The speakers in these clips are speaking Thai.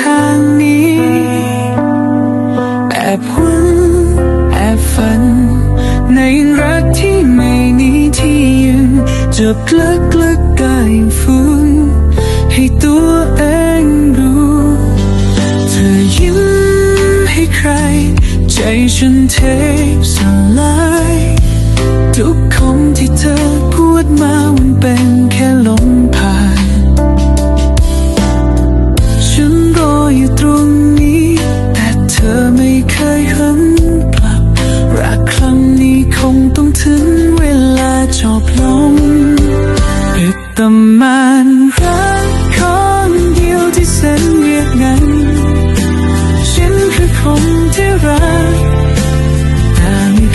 ทางนี้แอบหวังแอบฝัน ในรักที่ไม่นี้ที่ยืนจะพลึกลึกกายฟื้นให้ตัวเองรู้ เธอยิ้มให้ใคร ใจฉันเท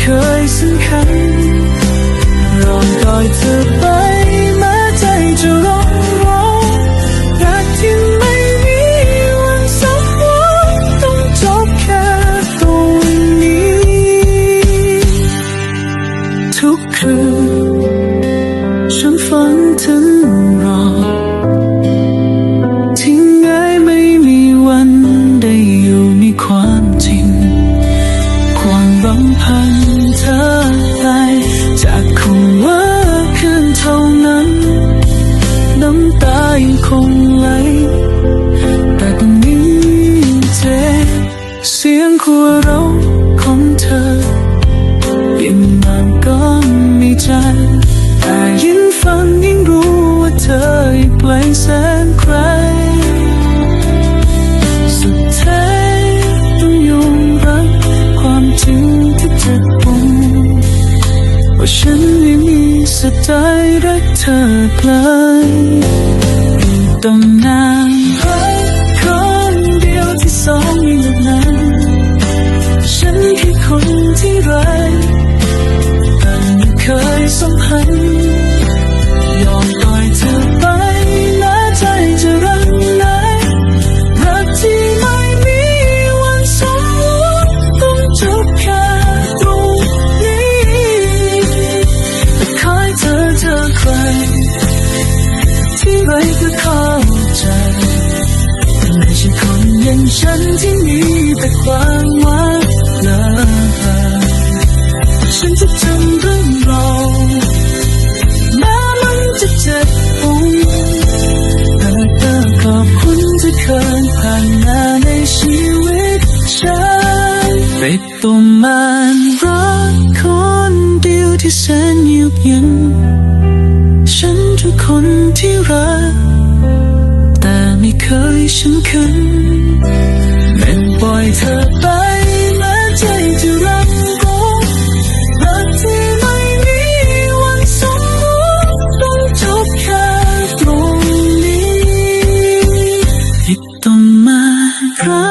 เคยสำคัญรอคอยเธอไปแม้ใจจะร้องร้องรักที่ไม่มีวันสมหวังต้องจบแค่ตรงนี้ ทุกคืนฉันฝันถึง แต่ยิ่งฟังยิ่งรู้ว่าเธอไกลแสนไกล สุดท้ายต้องยอมรับความจริงที่เจ็บปวดว่าฉันไม่มีสไตล์รักเธอไกลยตำนานรักคนเดียวที่สองไม่หยุดนั้น ฉันคือคนที่รัก ก็เข้าใจไม่ใช่คนอย่างฉันที่มีแต่ความหวังเลยฉันจะจำเรื่องเราแม้มันจะเจ็บปวดแต่ก็ขอบคุณที่เคยผ่านมาในชีวิตฉันปิดตัวมันรักคนเดียวที่แสนเยือกเย็นฉัน ทุกคนที่รัก แต่ไม่เคยฉันคืนเป็นปล่อยเธอไปแม้ใจจะรักรู้รักที่ไม่มีวันสมบูรณ์ต้องจบแค่ตรงนี้ที่ต้องมารัก